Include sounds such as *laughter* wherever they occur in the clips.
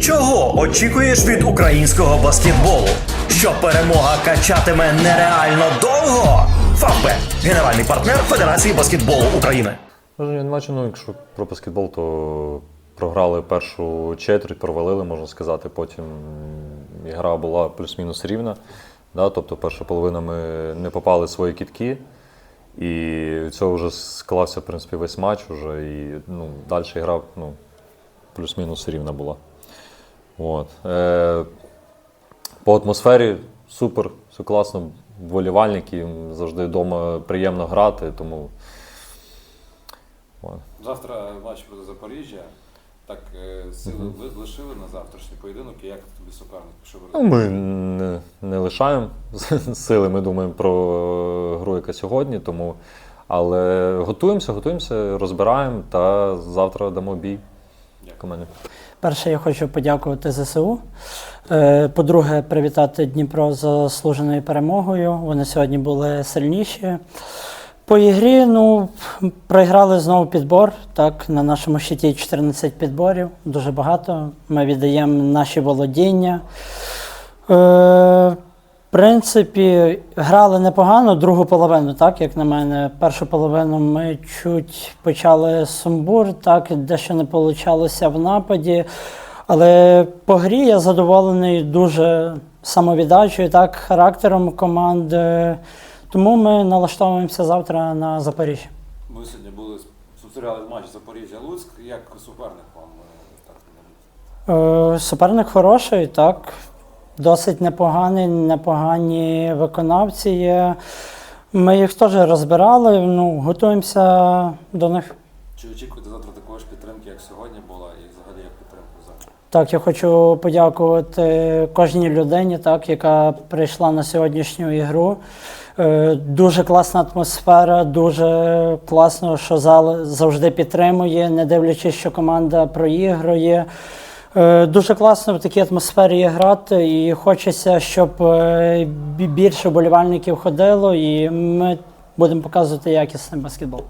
Чого очікуєш від українського баскетболу? Що перемога качатиме нереально довго? Фавбет – генеральний партнер Федерації баскетболу України. Враження не бачу, ну якщо про баскетбол, то програли першу четверть, провалили, можна сказати. Потім гра була плюс-мінус рівна. Да? Тобто перша половина ми не попали в свої кітки. І цього вже склався в принципі, весь матч. Уже, і ну, далі гра ну, плюс-мінус рівна була. От. Е, по атмосфері супер, все класно. Вболівальники, завжди вдома приємно грати, тому от. Завтра матч проти Запоріжжя. Так, е, сили ви лишили на завтрашній поєдинок, і як тобі суперник? Що ви Ну, ми не, не лишаємо *laughs* сили, ми думаємо про гру, яка сьогодні, тому. Але готуємося, готуємося, розбираємо та завтра дамо бій команді. Перше, я хочу подякувати ЗСУ. Е, По-друге, привітати Дніпро з заслуженою перемогою. Вони сьогодні були сильніші. По ігрі, ну, проіграли знову підбор. Так, на нашому щиті 14 підборів, дуже багато. Ми віддаємо наші володіння. Е, принципі, грали непогано другу половину, так, як на мене. Першу половину ми чуть почали сумбур, так, дещо не вийшло в нападі. Але по грі я задоволений дуже самовіддачею, так, характером команди. Тому ми налаштовуємося завтра на Запоріжжя. Ви сьогодні були спостерігали матч Запоріжжя-Луцьк. Як суперник вам е, так? Е, Суперник хороший, так. Досить непоганий, непогані виконавці є. Ми їх теж розбирали, ну, готуємося до них. Чи очікуєте завтра такої ж підтримки, як сьогодні була, і взагалі як підтримку завтра? Так, я хочу подякувати кожній людині, так, яка прийшла на сьогоднішню ігру. Е, Дуже класна атмосфера, дуже класно, що зал завжди підтримує, не дивлячись, що команда проігрує. Е, Дуже класно в такій атмосфері грати, і хочеться, щоб е, більше вболівальників ходило, і ми будемо показувати якісний баскетбол.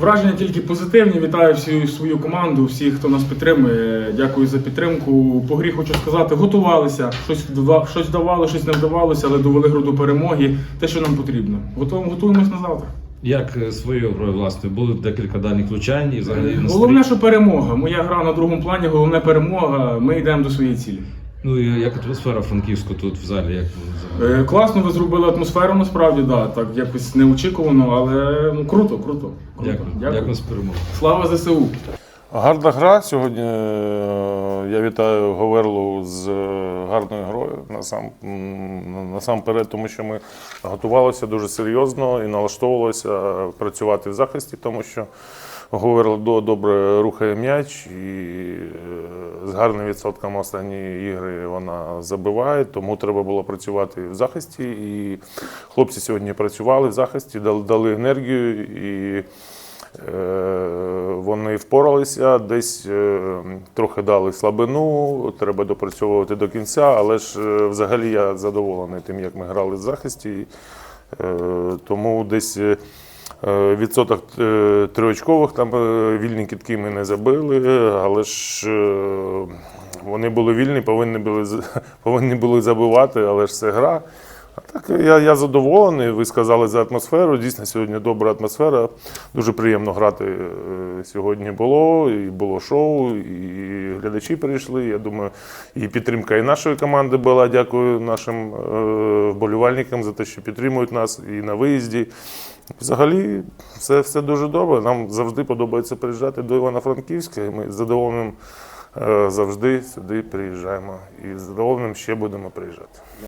Враження тільки позитивні. Вітаю всю свою команду, всіх, хто нас підтримує. Дякую за підтримку. По грі хочу сказати, готувалися. Щось щось вдавало, щось не вдавалося, але довели гру до перемоги. Те, що нам потрібно. Готуємо, готуємось на завтра. Як е, своєю грою, власне, були даних дальніх влучань і взагалі настрій? Головне, що перемога. Моя гра на другому плані, головне перемога. Ми йдемо до своєї цілі. Ну і як атмосфера Франківську тут в залі, як? Е, Класно, ви зробили атмосферу, насправді, да. Так якось неочікувано, але ну круто, круто. круто. Дякую. Дякую з перемогою. Слава ЗСУ! Гарна гра сьогодні. Е, Я вітаю Говерлу з е, гарною грою насам, насамперед, тому що ми готувалися дуже серйозно і налаштовувалися працювати в захисті, тому що Говерл до- добре рухає м'яч і е, з гарним відсотком останні ігри вона забиває, тому треба було працювати в захисті. І хлопці сьогодні працювали в захисті, дали енергію і. Е, Вони впоралися, десь е, трохи дали слабину, треба допрацьовувати до кінця, але ж е, взагалі я задоволений тим, як ми грали в захисті. Тому десь відсоток триочкових там вільні кітки ми не забили, але ж вони були вільні, повинні були, *laughs* повинні були забивати, але ж це гра. Так я, я задоволений. Ви сказали за атмосферу. Дійсно, сьогодні добра атмосфера. Дуже приємно грати е, сьогодні було. І було шоу, і глядачі прийшли. Я думаю, і підтримка і нашої команди була. Дякую нашим е, вболівальникам за те, що підтримують нас і на виїзді. Взагалі, все, все дуже добре. Нам завжди подобається приїжджати до Івано-Франківська. і Ми з задоволенням е, завжди сюди приїжджаємо. І з задоволенням ще будемо приїжджати.